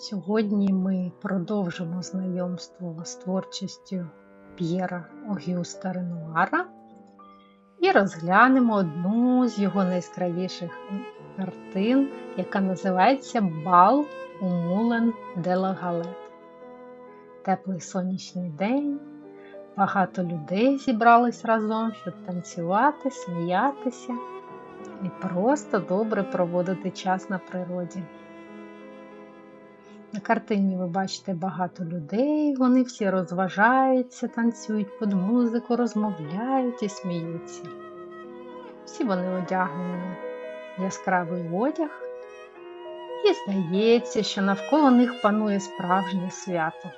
Сьогодні ми продовжимо знайомство з творчістю П'єра Огюста Ренуара і розглянемо одну з його найяскравіших картин, яка називається Бал у Мулен де ла Галет. Теплий сонячний день. Багато людей зібрались разом, щоб танцювати, сміятися і просто добре проводити час на природі. На картині ви бачите багато людей, вони всі розважаються, танцюють під музику, розмовляють і сміються. Всі вони одягнені в яскравий одяг, і здається, що навколо них панує справжнє свято.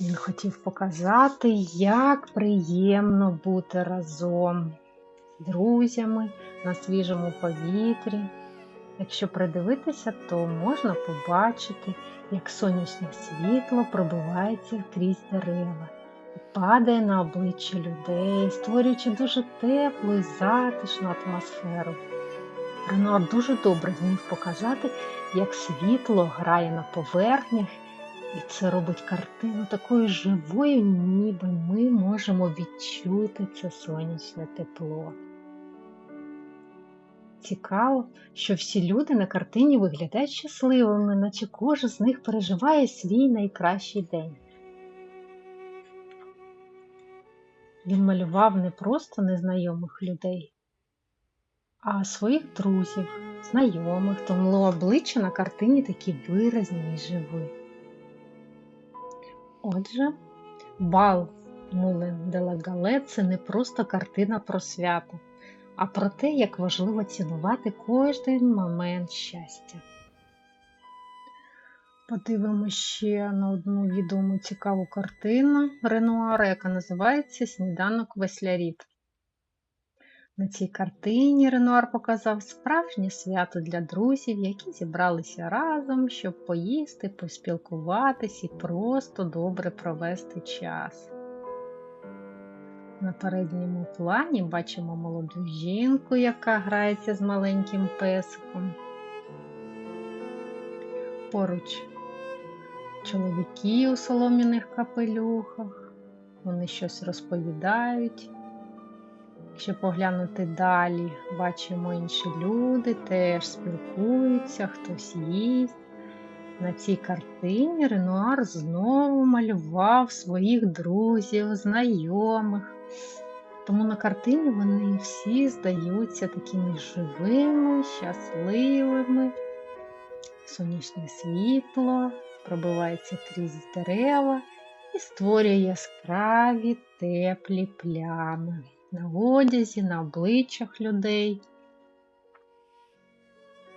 Він хотів показати, як приємно бути разом з друзями на свіжому повітрі. Якщо придивитися, то можна побачити, як сонячне світло пробивається крізь дерева і падає на обличчя людей, створюючи дуже теплу і затишну атмосферу. Ренуар дуже добре зміг показати, як світло грає на поверхнях, і це робить картину такою живою, ніби ми можемо відчути це сонячне тепло. Цікаво, що всі люди на картині виглядають щасливими, наче кожен з них переживає свій найкращий день. Він малював не просто незнайомих людей, а своїх друзів, знайомих, тому обличчя на картині такі виразні і живі. Отже, бал Мулен де ла Гале – це не просто картина про свято а про те, як важливо цінувати кожен момент щастя. Подивимося ще на одну відому цікаву картину Ренуара, яка називається Сніданок веслярів. На цій картині Ренуар показав справжнє свято для друзів, які зібралися разом, щоб поїсти, поспілкуватись і просто добре провести час. На передньому плані бачимо молоду жінку, яка грається з маленьким песиком. Поруч чоловіки у солом'яних капелюхах, вони щось розповідають. Якщо поглянути далі, бачимо інші люди, теж спілкуються, хтось їсть. На цій картині Ренуар знову малював своїх друзів, знайомих. Тому на картині вони всі здаються такими живими, щасливими. Сонячне світло пробивається крізь дерева і створює яскраві теплі плями на одязі, на обличчях людей.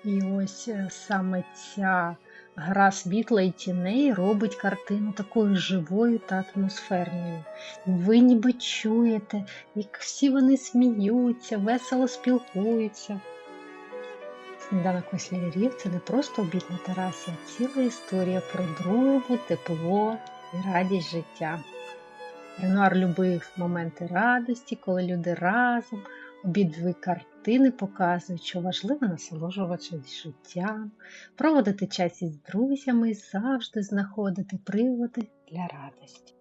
І ось е, саме ця Гра світла і тіней робить картину такою живою та атмосферною. Ви ніби чуєте, як всі вони сміються, весело спілкуються. Сніданок веслярів це не просто обід на терасі, а ціла історія про дружбу, тепло і радість життя. Ренуар любив моменти радості, коли люди разом. Обидві картини показують, що важливо насолоджуватися життям, проводити час із друзями і завжди знаходити приводи для радості.